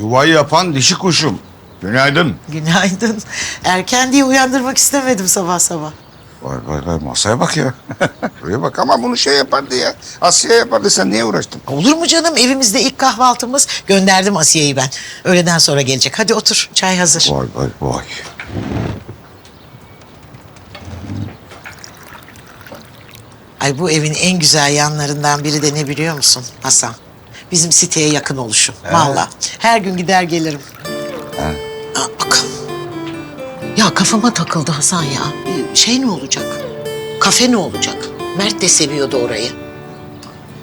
Yuvayı yapan dişi kuşum. Günaydın. Günaydın. Erken diye uyandırmak istemedim sabah sabah. Vay vay vay masaya bak ya. Buraya bak ama bunu şey yapardı ya. Asya yapardı sen niye uğraştın? Olur mu canım? Evimizde ilk kahvaltımız. Gönderdim Asiye'yi ben. Öğleden sonra gelecek. Hadi otur. Çay hazır. Vay vay vay. Ay bu evin en güzel yanlarından biri de ne biliyor musun Hasan? Bizim siteye yakın oluşum. Vallahi. Her gün gider gelirim. Aa, bakalım. Ya kafama takıldı Hasan ya. Ee, Şey ne olacak? Kafe ne olacak? Mert de seviyordu orayı.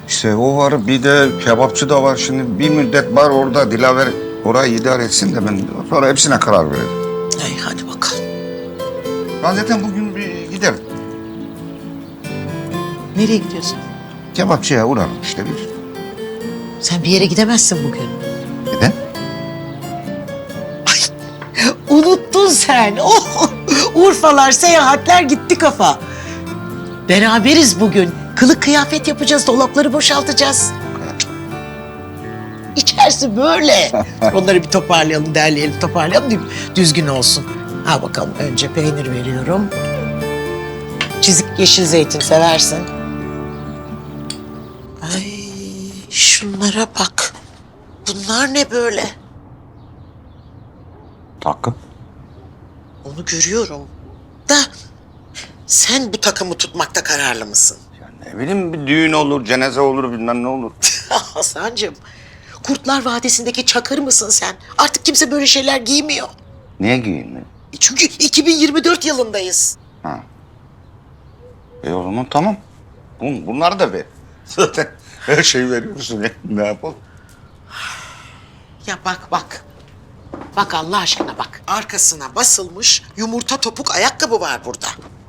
İşte o var bir de kebapçı da var. Şimdi bir müddet var orada Dilaver orayı idare etsin de ben sonra hepsine karar veririm. Ay hadi bakalım. Ben zaten bugün bir giderim. Nereye gidiyorsun? Kebapçıya uğrarım işte bir. Sen bir yere gidemezsin bugün. Neden? Unuttun sen. Oh, Urfalar, seyahatler gitti kafa. Beraberiz bugün. Kılık kıyafet yapacağız, dolapları boşaltacağız. İçerisi böyle. Onları bir toparlayalım, derleyelim, toparlayalım. dü- Düzgün olsun. Ha bakalım önce peynir veriyorum. Çizik yeşil zeytin seversin. Şunlara bak. Bunlar ne böyle? Hakkım. Onu görüyorum. Da sen bu takımı tutmakta kararlı mısın? Ya ne bileyim bir düğün olur, cenaze olur bilmem ne olur. Hasan'cığım, Kurtlar Vadisi'ndeki çakır mısın sen? Artık kimse böyle şeyler giymiyor. Niye giyinme? E Çünkü 2024 yılındayız. Ha. E o zaman tamam. Bun, bunları da ver. Zaten her şeyi veriyorsun ya. Ne yapalım? Ya bak bak. Bak Allah aşkına bak. Arkasına basılmış yumurta topuk ayakkabı var burada.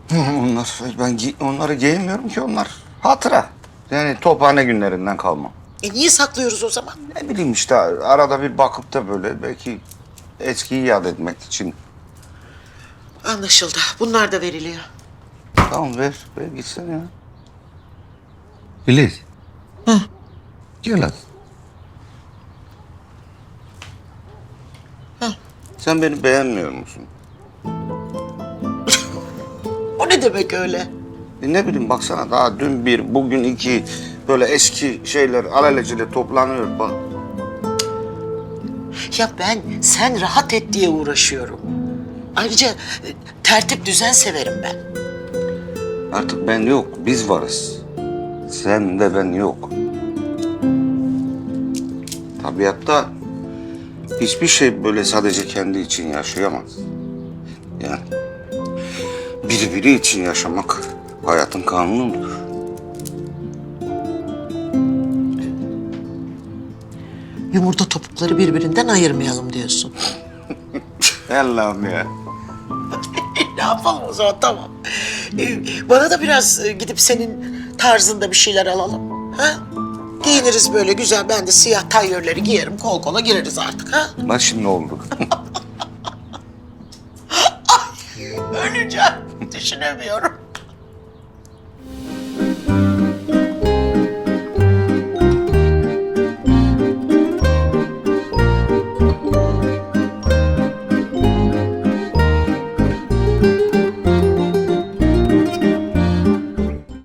Onlar, ben gi- onları giymiyorum ki onlar. Hatıra. Yani tophane günlerinden kalma. E niye saklıyoruz o zaman? Ne bileyim işte arada bir bakıp da böyle belki eskiyi yad etmek için. Anlaşıldı. Bunlar da veriliyor. Tamam ver, ver gitsin ya. Filiz. Hı. Gel hadi. Sen beni beğenmiyor musun? O ne demek öyle? E ne bileyim baksana daha dün bir, bugün iki böyle eski şeyler alelacele toplanıyor. Bak. Ya ben sen rahat et diye uğraşıyorum. Ayrıca e, tertip düzen severim ben. Artık ben yok, biz varız. Sen de ben yok. Tabiatta hiçbir şey böyle sadece kendi için yaşayamaz. Yani biri biri için yaşamak hayatın kanunudur. Yumurta topukları birbirinden ayırmayalım diyorsun. Allah'ım ya. ne yapalım o zaman tamam. Ee, bana da biraz e, gidip senin tarzında bir şeyler alalım. Ha? Giyiniriz böyle güzel. Ben de siyah tayyörleri giyerim. Kol kola gireriz artık. Ha? Bak şimdi oldu. Öleceğim. Düşünemiyorum.